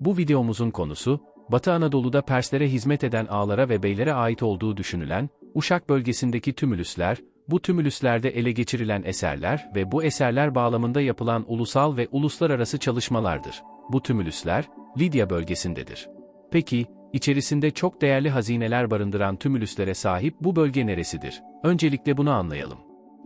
Bu videomuzun konusu, Batı Anadolu'da Perslere hizmet eden ağlara ve beylere ait olduğu düşünülen, Uşak bölgesindeki tümülüsler, bu tümülüslerde ele geçirilen eserler ve bu eserler bağlamında yapılan ulusal ve uluslararası çalışmalardır. Bu tümülüsler, Lidya bölgesindedir. Peki, içerisinde çok değerli hazineler barındıran tümülüslere sahip bu bölge neresidir? Öncelikle bunu anlayalım.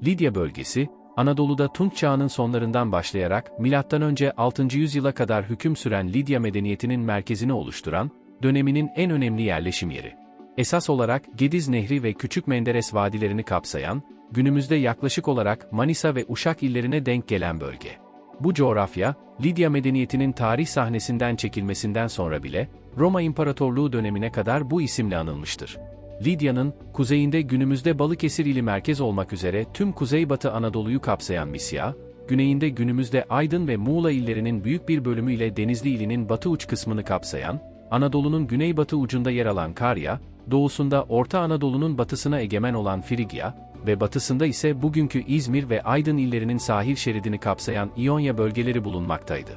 Lidya bölgesi, Anadolu'da Tunç çağının sonlarından başlayarak M.Ö. 6. yüzyıla kadar hüküm süren Lidya medeniyetinin merkezini oluşturan, döneminin en önemli yerleşim yeri. Esas olarak Gediz Nehri ve Küçük Menderes vadilerini kapsayan, günümüzde yaklaşık olarak Manisa ve Uşak illerine denk gelen bölge. Bu coğrafya, Lidya medeniyetinin tarih sahnesinden çekilmesinden sonra bile, Roma İmparatorluğu dönemine kadar bu isimle anılmıştır. Lidya'nın, kuzeyinde günümüzde Balıkesir ili merkez olmak üzere tüm Kuzeybatı Anadolu'yu kapsayan Misya, güneyinde günümüzde Aydın ve Muğla illerinin büyük bir bölümü ile Denizli ilinin batı uç kısmını kapsayan, Anadolu'nun güneybatı ucunda yer alan Karya, doğusunda Orta Anadolu'nun batısına egemen olan Frigya ve batısında ise bugünkü İzmir ve Aydın illerinin sahil şeridini kapsayan İonya bölgeleri bulunmaktaydı.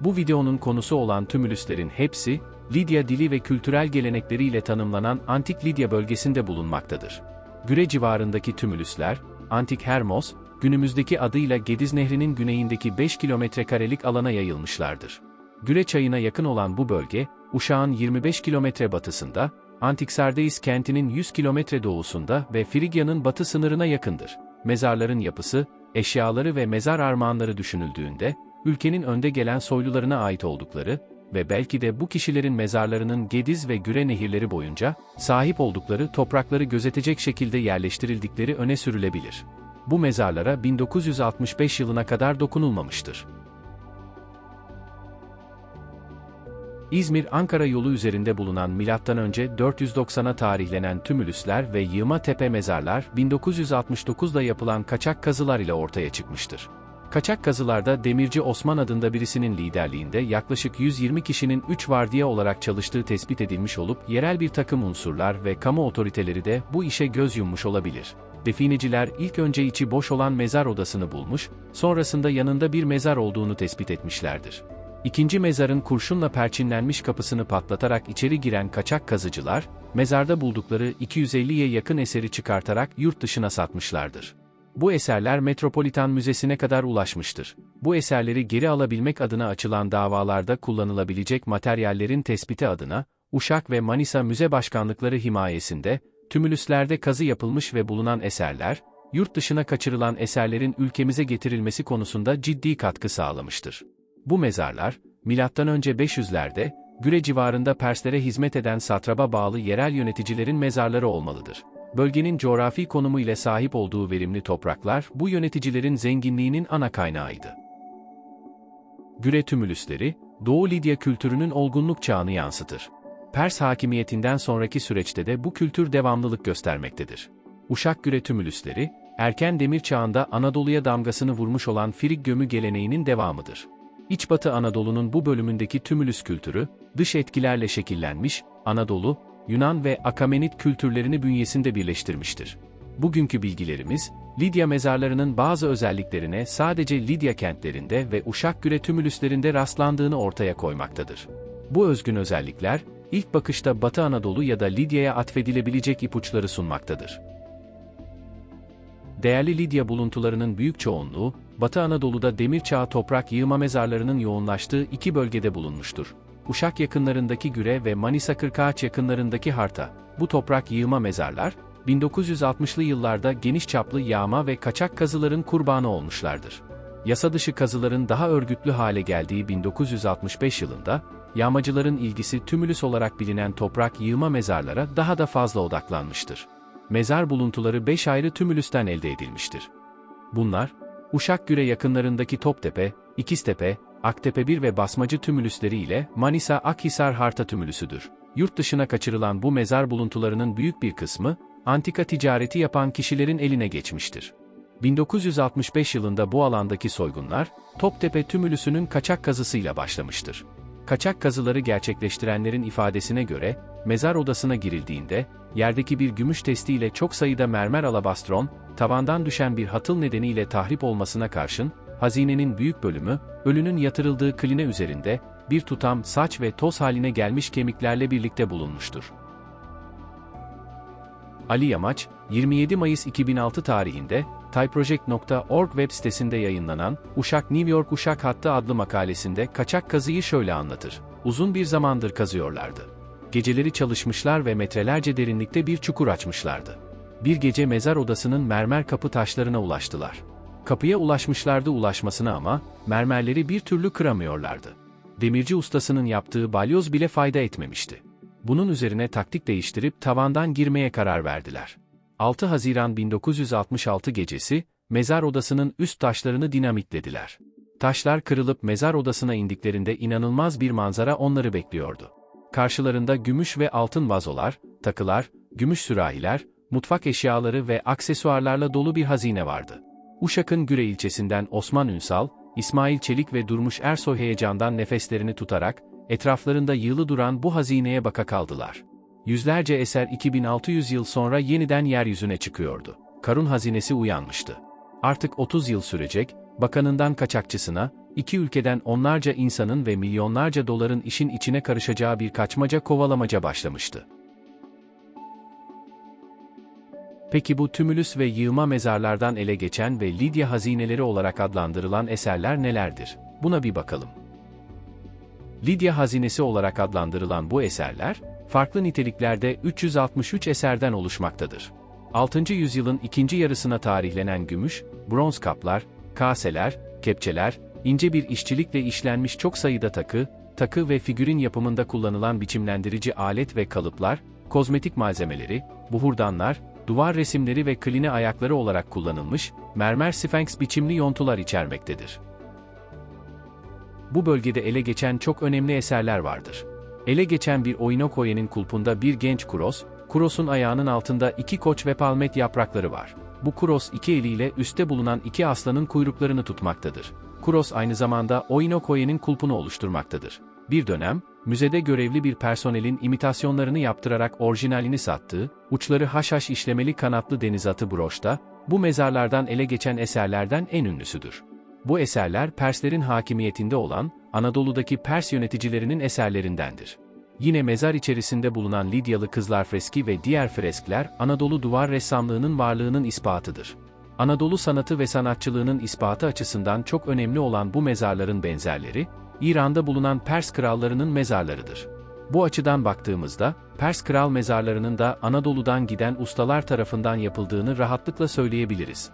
Bu videonun konusu olan tümülüslerin hepsi, Lidya dili ve kültürel gelenekleriyle tanımlanan Antik Lidya bölgesinde bulunmaktadır. Güre civarındaki tümülüsler, Antik Hermos, günümüzdeki adıyla Gediz Nehri'nin güneyindeki 5 kilometrekarelik alana yayılmışlardır. Güre çayına yakın olan bu bölge, Uşak'ın 25 kilometre batısında, Antik Sardeis kentinin 100 kilometre doğusunda ve Frigya'nın batı sınırına yakındır. Mezarların yapısı, eşyaları ve mezar armağanları düşünüldüğünde, ülkenin önde gelen soylularına ait oldukları, ve belki de bu kişilerin mezarlarının Gediz ve Güre nehirleri boyunca sahip oldukları toprakları gözetecek şekilde yerleştirildikleri öne sürülebilir. Bu mezarlara 1965 yılına kadar dokunulmamıştır. İzmir-Ankara yolu üzerinde bulunan M.Ö. 490'a tarihlenen tümülüsler ve yığma tepe mezarlar 1969'da yapılan kaçak kazılar ile ortaya çıkmıştır. Kaçak kazılarda Demirci Osman adında birisinin liderliğinde yaklaşık 120 kişinin 3 vardiya olarak çalıştığı tespit edilmiş olup yerel bir takım unsurlar ve kamu otoriteleri de bu işe göz yummuş olabilir. Defineciler ilk önce içi boş olan mezar odasını bulmuş, sonrasında yanında bir mezar olduğunu tespit etmişlerdir. İkinci mezarın kurşunla perçinlenmiş kapısını patlatarak içeri giren kaçak kazıcılar, mezarda buldukları 250'ye yakın eseri çıkartarak yurt dışına satmışlardır. Bu eserler Metropolitan Müzesi'ne kadar ulaşmıştır. Bu eserleri geri alabilmek adına açılan davalarda kullanılabilecek materyallerin tespiti adına, Uşak ve Manisa Müze Başkanlıkları himayesinde, tümülüslerde kazı yapılmış ve bulunan eserler, yurt dışına kaçırılan eserlerin ülkemize getirilmesi konusunda ciddi katkı sağlamıştır. Bu mezarlar, M.Ö. 500'lerde, Güre civarında Perslere hizmet eden satraba bağlı yerel yöneticilerin mezarları olmalıdır. Bölgenin coğrafi konumu ile sahip olduğu verimli topraklar bu yöneticilerin zenginliğinin ana kaynağıydı. Güre tümülüsleri, Doğu Lidya kültürünün olgunluk çağını yansıtır. Pers hakimiyetinden sonraki süreçte de bu kültür devamlılık göstermektedir. Uşak Güre tümülüsleri, erken demir çağında Anadolu'ya damgasını vurmuş olan Frig gömü geleneğinin devamıdır. İç Batı Anadolu'nun bu bölümündeki tümülüs kültürü, dış etkilerle şekillenmiş, Anadolu, Yunan ve Akamenit kültürlerini bünyesinde birleştirmiştir. Bugünkü bilgilerimiz, Lidya mezarlarının bazı özelliklerine sadece Lidya kentlerinde ve Uşakgüre tümülüslerinde rastlandığını ortaya koymaktadır. Bu özgün özellikler, ilk bakışta Batı Anadolu ya da Lidya'ya atfedilebilecek ipuçları sunmaktadır. Değerli Lidya buluntularının büyük çoğunluğu, Batı Anadolu'da demir çağı toprak yığma mezarlarının yoğunlaştığı iki bölgede bulunmuştur. Uşak yakınlarındaki Güre ve Manisa Kırkağaç yakınlarındaki Harta, bu toprak yığma mezarlar, 1960'lı yıllarda geniş çaplı yağma ve kaçak kazıların kurbanı olmuşlardır. Yasa dışı kazıların daha örgütlü hale geldiği 1965 yılında, yağmacıların ilgisi tümülüs olarak bilinen toprak yığma mezarlara daha da fazla odaklanmıştır. Mezar buluntuları 5 ayrı tümülüsten elde edilmiştir. Bunlar, Uşakgüre yakınlarındaki Toptepe, İkiztepe, Aktepe 1 ve Basmacı tümülüsleri ile Manisa Akhisar Harta tümülüsüdür. Yurt dışına kaçırılan bu mezar buluntularının büyük bir kısmı, antika ticareti yapan kişilerin eline geçmiştir. 1965 yılında bu alandaki soygunlar, Toptepe tümülüsünün kaçak kazısıyla başlamıştır. Kaçak kazıları gerçekleştirenlerin ifadesine göre, mezar odasına girildiğinde, yerdeki bir gümüş testiyle çok sayıda mermer alabastron, tavandan düşen bir hatıl nedeniyle tahrip olmasına karşın, hazinenin büyük bölümü, ölünün yatırıldığı kline üzerinde, bir tutam saç ve toz haline gelmiş kemiklerle birlikte bulunmuştur. Ali Yamaç, 27 Mayıs 2006 tarihinde, TyProject.org web sitesinde yayınlanan, Uşak New York Uşak Hattı adlı makalesinde kaçak kazıyı şöyle anlatır. Uzun bir zamandır kazıyorlardı. Geceleri çalışmışlar ve metrelerce derinlikte bir çukur açmışlardı. Bir gece mezar odasının mermer kapı taşlarına ulaştılar. Kapıya ulaşmışlardı ulaşmasına ama, mermerleri bir türlü kıramıyorlardı. Demirci ustasının yaptığı balyoz bile fayda etmemişti. Bunun üzerine taktik değiştirip tavandan girmeye karar verdiler. 6 Haziran 1966 gecesi, mezar odasının üst taşlarını dinamitlediler. Taşlar kırılıp mezar odasına indiklerinde inanılmaz bir manzara onları bekliyordu. Karşılarında gümüş ve altın vazolar, takılar, gümüş sürahiler, mutfak eşyaları ve aksesuarlarla dolu bir hazine vardı. Uşak'ın Güre ilçesinden Osman Ünsal, İsmail Çelik ve Durmuş Ersoy heyecandan nefeslerini tutarak, etraflarında yığılı duran bu hazineye baka kaldılar. Yüzlerce eser 2600 yıl sonra yeniden yeryüzüne çıkıyordu. Karun hazinesi uyanmıştı. Artık 30 yıl sürecek, bakanından kaçakçısına, iki ülkeden onlarca insanın ve milyonlarca doların işin içine karışacağı bir kaçmaca kovalamaca başlamıştı. Peki bu tümülüs ve yığma mezarlardan ele geçen ve Lidya hazineleri olarak adlandırılan eserler nelerdir? Buna bir bakalım. Lidya hazinesi olarak adlandırılan bu eserler, farklı niteliklerde 363 eserden oluşmaktadır. 6. yüzyılın ikinci yarısına tarihlenen gümüş, bronz kaplar, kaseler, kepçeler, ince bir işçilikle işlenmiş çok sayıda takı, takı ve figürin yapımında kullanılan biçimlendirici alet ve kalıplar, kozmetik malzemeleri, buhurdanlar, duvar resimleri ve kline ayakları olarak kullanılmış, mermer sfenks biçimli yontular içermektedir. Bu bölgede ele geçen çok önemli eserler vardır. Ele geçen bir Oinokoye'nin kulpunda bir genç kuros, kurosun ayağının altında iki koç ve palmet yaprakları var. Bu kuros iki eliyle üstte bulunan iki aslanın kuyruklarını tutmaktadır. Kuros aynı zamanda Oinokoye'nin kulpunu oluşturmaktadır. Bir dönem, müzede görevli bir personelin imitasyonlarını yaptırarak orijinalini sattığı, uçları haşhaş işlemeli kanatlı denizatı broşta, bu mezarlardan ele geçen eserlerden en ünlüsüdür. Bu eserler Perslerin hakimiyetinde olan, Anadolu'daki Pers yöneticilerinin eserlerindendir. Yine mezar içerisinde bulunan Lidyalı kızlar freski ve diğer freskler Anadolu duvar ressamlığının varlığının ispatıdır. Anadolu sanatı ve sanatçılığının ispatı açısından çok önemli olan bu mezarların benzerleri, İran'da bulunan Pers krallarının mezarlarıdır. Bu açıdan baktığımızda, Pers kral mezarlarının da Anadolu'dan giden ustalar tarafından yapıldığını rahatlıkla söyleyebiliriz.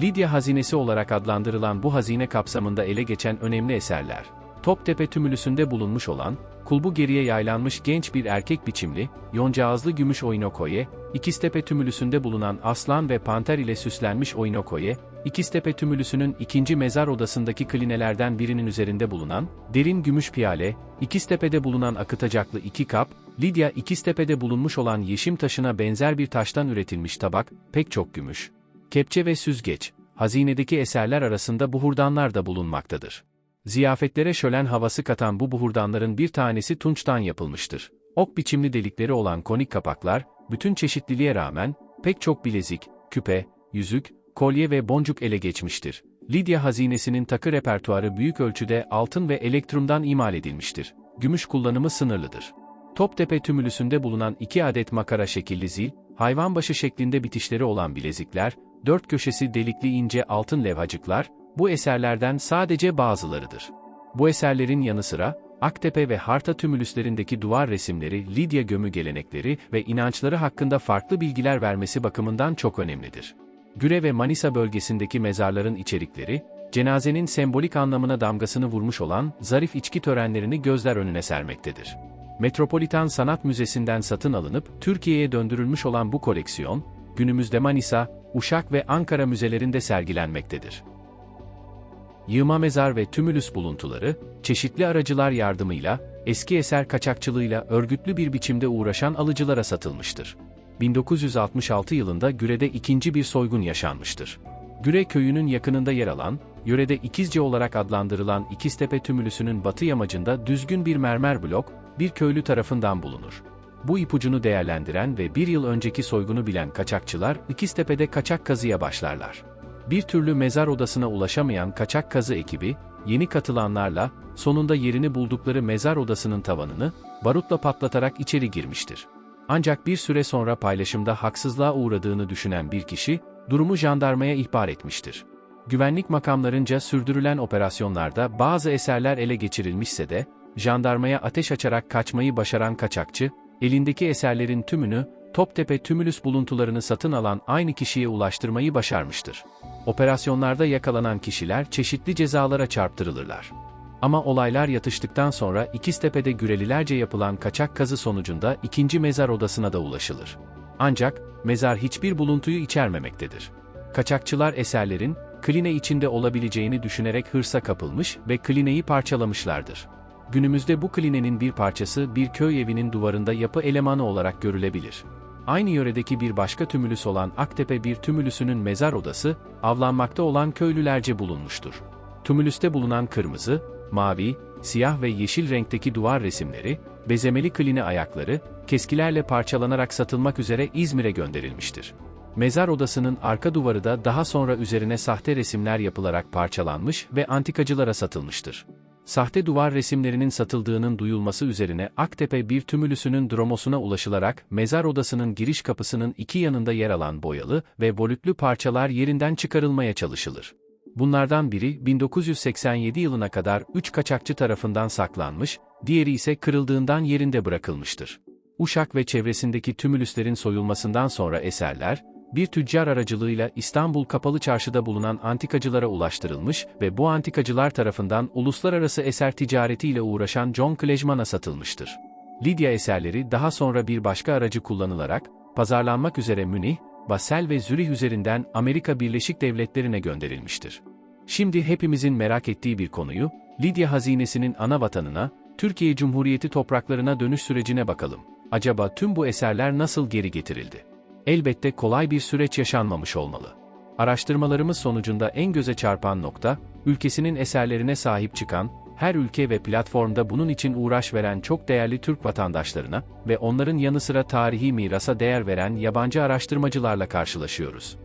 Lidya hazinesi olarak adlandırılan bu hazine kapsamında ele geçen önemli eserler, Toptepe tümülüsünde bulunmuş olan, kulbu geriye yaylanmış genç bir erkek biçimli, yoncağızlı gümüş oynokoye, İkistepe tümülüsünde bulunan aslan ve panter ile süslenmiş oynokoye, İkistepe tümülüsünün ikinci mezar odasındaki klinelerden birinin üzerinde bulunan, derin gümüş piyale, İkistepe'de bulunan akıtacaklı iki kap, Lidya İkistepe'de bulunmuş olan yeşim taşına benzer bir taştan üretilmiş tabak, pek çok gümüş. Kepçe ve süzgeç, hazinedeki eserler arasında buhurdanlar da bulunmaktadır. Ziyafetlere şölen havası katan bu buhurdanların bir tanesi tunçtan yapılmıştır. Ok biçimli delikleri olan konik kapaklar, bütün çeşitliliğe rağmen, pek çok bilezik, küpe, yüzük, kolye ve boncuk ele geçmiştir. Lidya hazinesinin takı repertuarı büyük ölçüde altın ve elektrumdan imal edilmiştir. Gümüş kullanımı sınırlıdır. Toptepe tümülüsünde bulunan iki adet makara şekilli zil, hayvan başı şeklinde bitişleri olan bilezikler, dört köşesi delikli ince altın levhacıklar, bu eserlerden sadece bazılarıdır. Bu eserlerin yanı sıra, Aktepe ve Harta tümülüslerindeki duvar resimleri, Lidya gömü gelenekleri ve inançları hakkında farklı bilgiler vermesi bakımından çok önemlidir. Güre ve Manisa bölgesindeki mezarların içerikleri, cenazenin sembolik anlamına damgasını vurmuş olan zarif içki törenlerini gözler önüne sermektedir. Metropolitan Sanat Müzesi'nden satın alınıp Türkiye'ye döndürülmüş olan bu koleksiyon, günümüzde Manisa, Uşak ve Ankara müzelerinde sergilenmektedir. Yığma mezar ve tümülüs buluntuları, çeşitli aracılar yardımıyla, eski eser kaçakçılığıyla örgütlü bir biçimde uğraşan alıcılara satılmıştır. 1966 yılında Güre'de ikinci bir soygun yaşanmıştır. Güre köyünün yakınında yer alan, yörede İkizce olarak adlandırılan İkiztepe tümülüsünün batı yamacında düzgün bir mermer blok, bir köylü tarafından bulunur. bu ipucunu değerlendiren ve bir yıl önceki soygunu bilen kaçakçılar İkiztepe'de kaçak kazıya başlarlar. Bir türlü mezar odasına ulaşamayan kaçak kazı ekibi, yeni katılanlarla, sonunda yerini buldukları mezar odasının tavanını, barutla patlatarak içeri girmiştir. Ancak bir süre sonra paylaşımda haksızlığa uğradığını düşünen bir kişi, durumu jandarmaya ihbar etmiştir. Güvenlik makamlarınca sürdürülen operasyonlarda bazı eserler ele geçirilmişse de, jandarmaya ateş açarak kaçmayı başaran kaçakçı, elindeki eserlerin tümünü, Toptepe tümülüs buluntularını satın alan aynı kişiye ulaştırmayı başarmıştır. Operasyonlarda yakalanan kişiler çeşitli cezalara çarptırılırlar. Ama olaylar yatıştıktan sonra İkiztepe'de Gürelilerce yapılan kaçak kazı sonucunda ikinci mezar odasına da ulaşılır. Ancak, mezar hiçbir buluntuyu içermemektedir. Kaçakçılar eserlerin, kline içinde olabileceğini düşünerek hırsa kapılmış ve klineyi parçalamışlardır. Günümüzde bu klinenin bir parçası bir köy evinin duvarında yapı elemanı olarak görülebilir. Aynı yöredeki bir başka tümülüs olan Aktepe bir tümülüsünün mezar odası, avlanmakta olan köylülerce bulunmuştur. Tümülüste bulunan kırmızı, mavi, siyah ve yeşil renkteki duvar resimleri, bezemeli kline ayakları, keskilerle parçalanarak satılmak üzere İzmir'e gönderilmiştir. Mezar odasının arka duvarı da daha sonra üzerine sahte resimler yapılarak parçalanmış ve antikacılara satılmıştır. Sahte duvar resimlerinin satıldığının duyulması üzerine Aktepe bir tümülüsünün dromosuna ulaşılarak mezar odasının giriş kapısının iki yanında yer alan boyalı ve volütlü parçalar yerinden çıkarılmaya çalışılır. Bunlardan biri 1987 yılına kadar 3 kaçakçı tarafından saklanmış, diğeri ise kırıldığından yerinde bırakılmıştır. Uşak ve çevresindeki tümülüslerin soyulmasından sonra eserler, bir tüccar aracılığıyla İstanbul Kapalı Çarşı'da bulunan antikacılara ulaştırılmış ve bu antikacılar tarafından uluslararası eser ticaretiyle uğraşan John Klejman'a satılmıştır. Lidya eserleri daha sonra bir başka aracı kullanılarak, pazarlanmak üzere Münih, Basel ve Zürih üzerinden Amerika Birleşik Devletleri'ne gönderilmiştir. Şimdi hepimizin merak ettiği bir konuyu, Lidya hazinesinin ana vatanına, Türkiye Cumhuriyeti topraklarına dönüş sürecine bakalım. Acaba tüm bu eserler nasıl geri getirildi? Elbette kolay bir süreç yaşanmamış olmalı. Araştırmalarımız sonucunda en göze çarpan nokta, ülkesinin eserlerine sahip çıkan, her ülke ve platformda bunun için uğraş veren çok değerli Türk vatandaşlarına ve onların yanı sıra tarihi mirasa değer veren yabancı araştırmacılarla karşılaşıyoruz.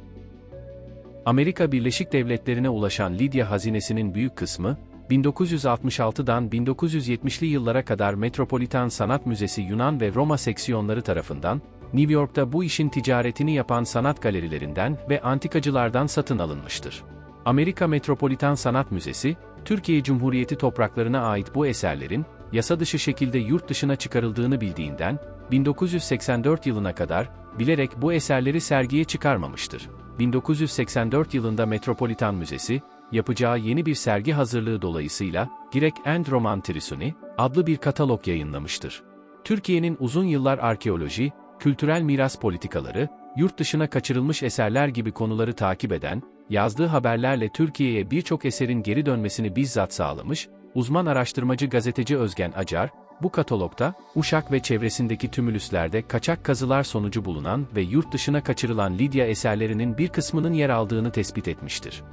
Amerika Birleşik Devletleri'ne ulaşan Lidya hazinesinin büyük kısmı, 1966'dan 1970'li yıllara kadar Metropolitan Sanat Müzesi Yunan ve Roma seksiyonları tarafından, New York'ta bu işin ticaretini yapan sanat galerilerinden ve antikacılardan satın alınmıştır. Amerika Metropolitan Sanat Müzesi, Türkiye Cumhuriyeti topraklarına ait bu eserlerin, yasa dışı şekilde yurt dışına çıkarıldığını bildiğinden, 1984 yılına kadar, bilerek bu eserleri sergiye çıkarmamıştır. 1984 yılında Metropolitan Müzesi, yapacağı yeni bir sergi hazırlığı dolayısıyla, Girek and Roman Trisuni, adlı bir katalog yayınlamıştır. Türkiye'nin uzun yıllar arkeoloji, kültürel miras politikaları, yurt dışına kaçırılmış eserler gibi konuları takip eden, yazdığı haberlerle Türkiye'ye birçok eserin geri dönmesini bizzat sağlamış, uzman araştırmacı gazeteci Özgen Acar, bu katalogda, Uşak ve çevresindeki tümülüslerde kaçak kazılar sonucu bulunan ve yurt dışına kaçırılan Lidya eserlerinin bir kısmının yer aldığını tespit etmiştir.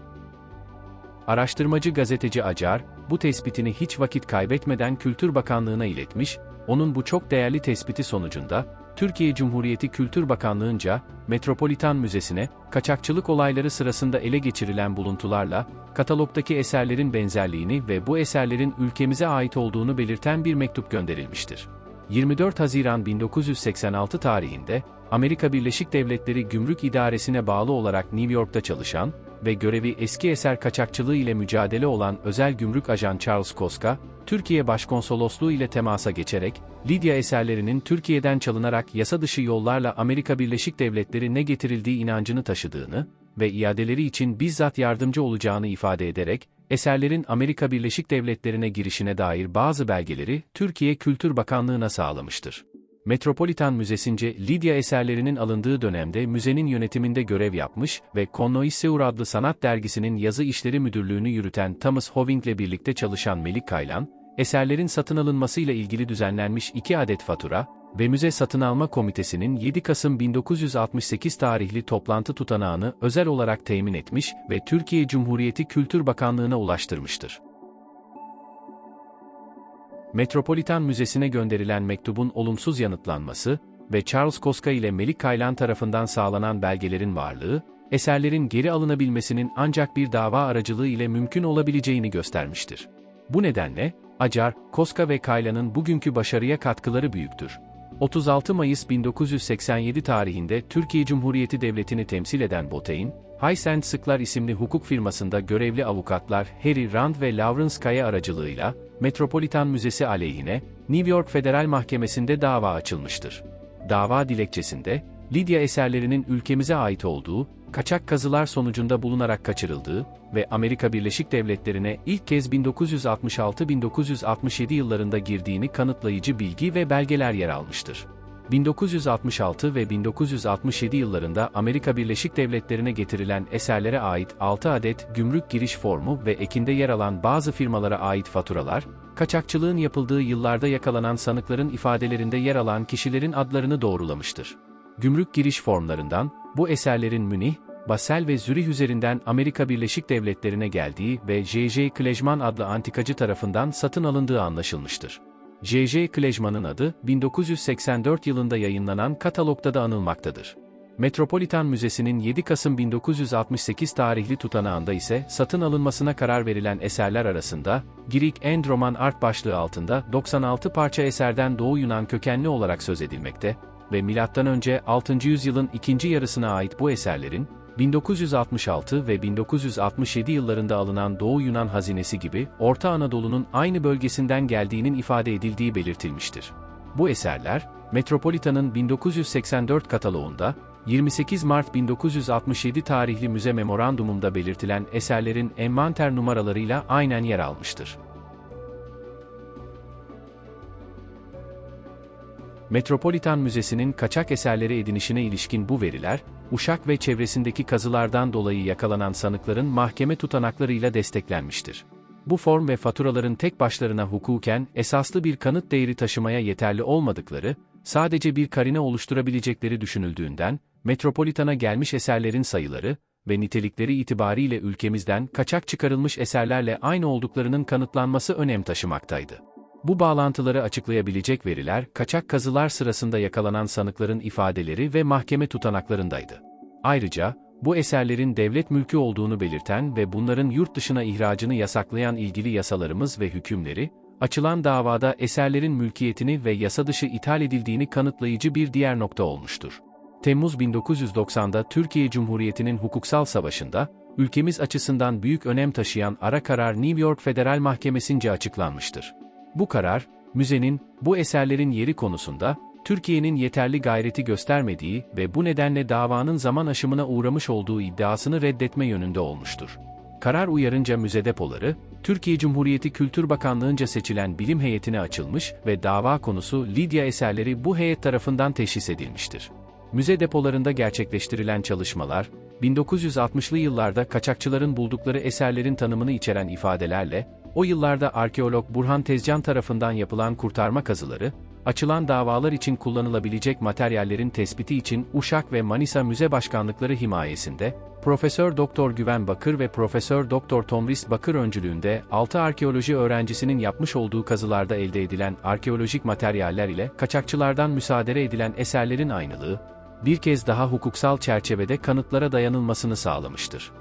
Araştırmacı gazeteci Acar, bu tespitini hiç vakit kaybetmeden Kültür Bakanlığı'na iletmiş, onun bu çok değerli tespiti sonucunda, Türkiye Cumhuriyeti Kültür Bakanlığı'nca, Metropolitan Müzesi'ne, kaçakçılık olayları sırasında ele geçirilen buluntularla, katalogdaki eserlerin benzerliğini ve bu eserlerin ülkemize ait olduğunu belirten bir mektup gönderilmiştir. 24 Haziran 1986 tarihinde, Amerika Birleşik Devletleri Gümrük İdaresi'ne bağlı olarak New York'ta çalışan, ve görevi eski eser kaçakçılığı ile mücadele olan özel gümrük ajan Charles Koska, Türkiye Başkonsolosluğu ile temasa geçerek, Lidya eserlerinin Türkiye'den çalınarak yasa dışı yollarla Amerika Birleşik Devletleri ne getirildiği inancını taşıdığını ve iadeleri için bizzat yardımcı olacağını ifade ederek, eserlerin Amerika Birleşik Devletleri'ne girişine dair bazı belgeleri Türkiye Kültür Bakanlığı'na sağlamıştır. Metropolitan Müzesince Lidya eserlerinin alındığı dönemde müzenin yönetiminde görev yapmış ve Connoisseur adlı sanat dergisinin yazı işleri müdürlüğünü yürüten Thomas Hoving ile birlikte çalışan Melik Kaylan, eserlerin satın alınmasıyla ilgili düzenlenmiş iki adet fatura ve Müze Satın Alma Komitesi'nin 7 Kasım 1968 tarihli toplantı tutanağını özel olarak temin etmiş ve Türkiye Cumhuriyeti Kültür Bakanlığı'na ulaştırmıştır. Metropolitan Müzesi'ne gönderilen mektubun olumsuz yanıtlanması ve Charles Koska ile Melik Kaylan tarafından sağlanan belgelerin varlığı, eserlerin geri alınabilmesinin ancak bir dava aracılığı ile mümkün olabileceğini göstermiştir. Bu nedenle, Acar, Koska ve Kaylan'ın bugünkü başarıya katkıları büyüktür. 36 Mayıs 1987 tarihinde Türkiye Cumhuriyeti Devleti'ni temsil eden Botein, Highsend Sıklar isimli hukuk firmasında görevli avukatlar Harry Rand ve Lawrence Kaya aracılığıyla, Metropolitan Müzesi aleyhine, New York Federal Mahkemesi'nde dava açılmıştır. Dava dilekçesinde, Lidya eserlerinin ülkemize ait olduğu, kaçak kazılar sonucunda bulunarak kaçırıldığı ve Amerika Birleşik Devletleri'ne ilk kez 1966-1967 yıllarında girdiğini kanıtlayıcı bilgi ve belgeler yer almıştır. 1966 ve 1967 yıllarında Amerika Birleşik Devletleri'ne getirilen eserlere ait 6 adet gümrük giriş formu ve ekinde yer alan bazı firmalara ait faturalar, kaçakçılığın yapıldığı yıllarda yakalanan sanıkların ifadelerinde yer alan kişilerin adlarını doğrulamıştır. Gümrük giriş formlarından, bu eserlerin Münih, Basel ve Zürih üzerinden Amerika Birleşik Devletleri'ne geldiği ve J.J. Klejman adlı antikacı tarafından satın alındığı anlaşılmıştır. J.J. Klejman'ın adı, 1984 yılında yayınlanan katalogda da anılmaktadır. Metropolitan Müzesi'nin 7 Kasım 1968 tarihli tutanağında ise satın alınmasına karar verilen eserler arasında, Greek and Roman Art başlığı altında 96 parça eserden Doğu Yunan kökenli olarak söz edilmekte ve M.Ö. 6. yüzyılın ikinci yarısına ait bu eserlerin, 1966 ve 1967 yıllarında alınan Doğu Yunan hazinesi gibi Orta Anadolu'nun aynı bölgesinden geldiğinin ifade edildiği belirtilmiştir. Bu eserler, Metropolitan'ın 1984 kataloğunda, 28 Mart 1967 tarihli müze memorandumunda belirtilen eserlerin envanter numaralarıyla aynen yer almıştır. Metropolitan Müzesi'nin kaçak eserleri edinişine ilişkin bu veriler, Uşak ve çevresindeki kazılardan dolayı yakalanan sanıkların mahkeme tutanaklarıyla desteklenmiştir. Bu form ve faturaların tek başlarına hukuken esaslı bir kanıt değeri taşımaya yeterli olmadıkları, sadece bir karine oluşturabilecekleri düşünüldüğünden, Metropolitan'a gelmiş eserlerin sayıları ve nitelikleri itibariyle ülkemizden kaçak çıkarılmış eserlerle aynı olduklarının kanıtlanması önem taşımaktaydı. Bu bağlantıları açıklayabilecek veriler, kaçak kazılar sırasında yakalanan sanıkların ifadeleri ve mahkeme tutanaklarındaydı. Ayrıca, bu eserlerin devlet mülkü olduğunu belirten ve bunların yurt dışına ihracını yasaklayan ilgili yasalarımız ve hükümleri, açılan davada eserlerin mülkiyetini ve yasa dışı ithal edildiğini kanıtlayıcı bir diğer nokta olmuştur. Temmuz 1990'da Türkiye Cumhuriyeti'nin hukuksal savaşında, ülkemiz açısından büyük önem taşıyan ara karar New York Federal Mahkemesi'nce açıklanmıştır. Bu karar, müzenin, bu eserlerin yeri konusunda, Türkiye'nin yeterli gayreti göstermediği ve bu nedenle davanın zaman aşımına uğramış olduğu iddiasını reddetme yönünde olmuştur. Karar uyarınca müze depoları, Türkiye Cumhuriyeti Kültür Bakanlığı'nca seçilen bilim heyetine açılmış ve dava konusu Lidya eserleri bu heyet tarafından teşhis edilmiştir. Müze depolarında gerçekleştirilen çalışmalar, 1960'lı yıllarda kaçakçıların buldukları eserlerin tanımını içeren ifadelerle, o yıllarda arkeolog Burhan Tezcan tarafından yapılan kurtarma kazıları, açılan davalar için kullanılabilecek materyallerin tespiti için Uşak ve Manisa Müze Başkanlıkları himayesinde, Profesör Doktor Güven Bakır ve Profesör Doktor Tomris Bakır öncülüğünde 6 arkeoloji öğrencisinin yapmış olduğu kazılarda elde edilen arkeolojik materyaller ile kaçakçılardan müsaade edilen eserlerin aynılığı, bir kez daha hukuksal çerçevede kanıtlara dayanılmasını sağlamıştır.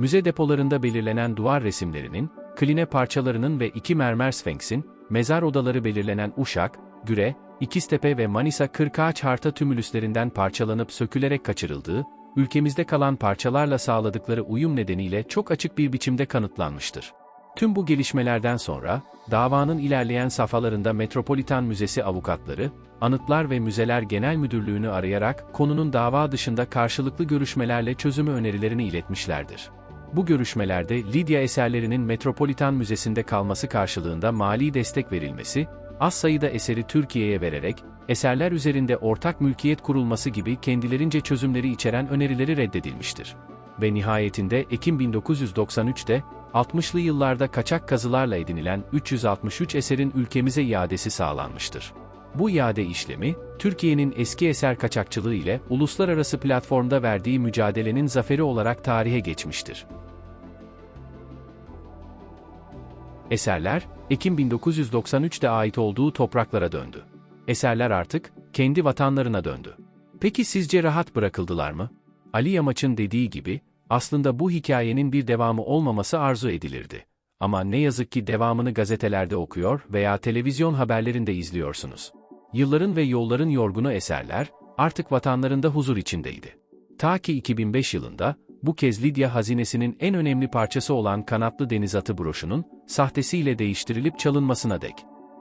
Müze depolarında belirlenen duvar resimlerinin, kline parçalarının ve iki mermer sfenksin, mezar odaları belirlenen Uşak, Güre, İkiztepe ve Manisa Kırkağaç harta tümülüslerinden parçalanıp sökülerek kaçırıldığı, ülkemizde kalan parçalarla sağladıkları uyum nedeniyle çok açık bir biçimde kanıtlanmıştır. Tüm bu gelişmelerden sonra, davanın ilerleyen safhalarında Metropolitan Müzesi avukatları, Anıtlar ve Müzeler Genel Müdürlüğü'nü arayarak konunun dava dışında karşılıklı görüşmelerle çözümü önerilerini iletmişlerdir. Bu görüşmelerde Lidya eserlerinin Metropolitan Müzesi'nde kalması karşılığında mali destek verilmesi, az sayıda eseri Türkiye'ye vererek, eserler üzerinde ortak mülkiyet kurulması gibi kendilerince çözümleri içeren önerileri reddedilmiştir. Ve nihayetinde Ekim 1993'te, 60'lı yıllarda kaçak kazılarla edinilen 363 eserin ülkemize iadesi sağlanmıştır. Bu iade işlemi, Türkiye'nin eski eser kaçakçılığı ile uluslararası platformda verdiği mücadelenin zaferi olarak tarihe geçmiştir. Eserler, Ekim 1993'te ait olduğu topraklara döndü. Eserler artık kendi vatanlarına döndü. Peki sizce rahat bırakıldılar mı? Ali Yamaç'ın dediği gibi, aslında bu hikayenin bir devamı olmaması arzu edilirdi. Ama ne yazık ki devamını gazetelerde okuyor veya televizyon haberlerinde izliyorsunuz. Yılların ve yolların yorgunu eserler, artık vatanlarında huzur içindeydi. Ta ki 2005 yılında, bu kez Lidya hazinesinin en önemli parçası olan kanatlı denizatı broşunun, sahtesiyle değiştirilip çalınmasına dek.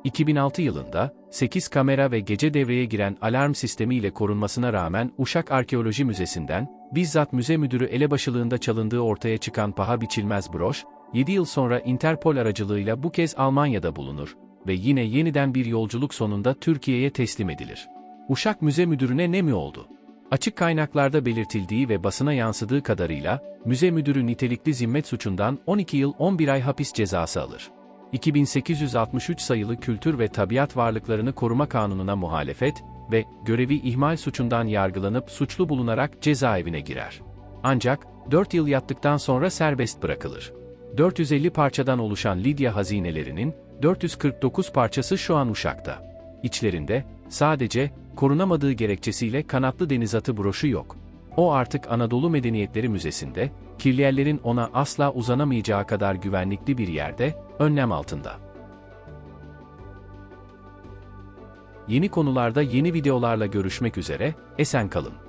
2006 yılında, 8 kamera ve gece devreye giren alarm sistemiyle korunmasına rağmen Uşak Arkeoloji Müzesi'nden, bizzat müze müdürü elebaşılığında çalındığı ortaya çıkan paha biçilmez broş, 7 yıl sonra Interpol aracılığıyla bu kez Almanya'da bulunur ve yine yeniden bir yolculuk sonunda Türkiye'ye teslim edilir. Uşak Müze Müdürü'ne ne mi oldu? Açık kaynaklarda belirtildiği ve basına yansıdığı kadarıyla, müze müdürü nitelikli zimmet suçundan 12 yıl 11 ay hapis cezası alır. 2863 sayılı Kültür ve Tabiat Varlıklarını Koruma Kanunu'na muhalefet ve görevi ihmal suçundan yargılanıp suçlu bulunarak cezaevine girer. Ancak 4 yıl yattıktan sonra serbest bırakılır. 450 parçadan oluşan Lidya hazinelerinin 449 parçası şu an Uşak'ta. İçlerinde sadece korunamadığı gerekçesiyle kanatlı denizatı broşu yok. O artık Anadolu Medeniyetleri Müzesi'nde, kirliyerlerin ona asla uzanamayacağı kadar güvenlikli bir yerde, önlem altında. Yeni konularda yeni videolarla görüşmek üzere, esen kalın.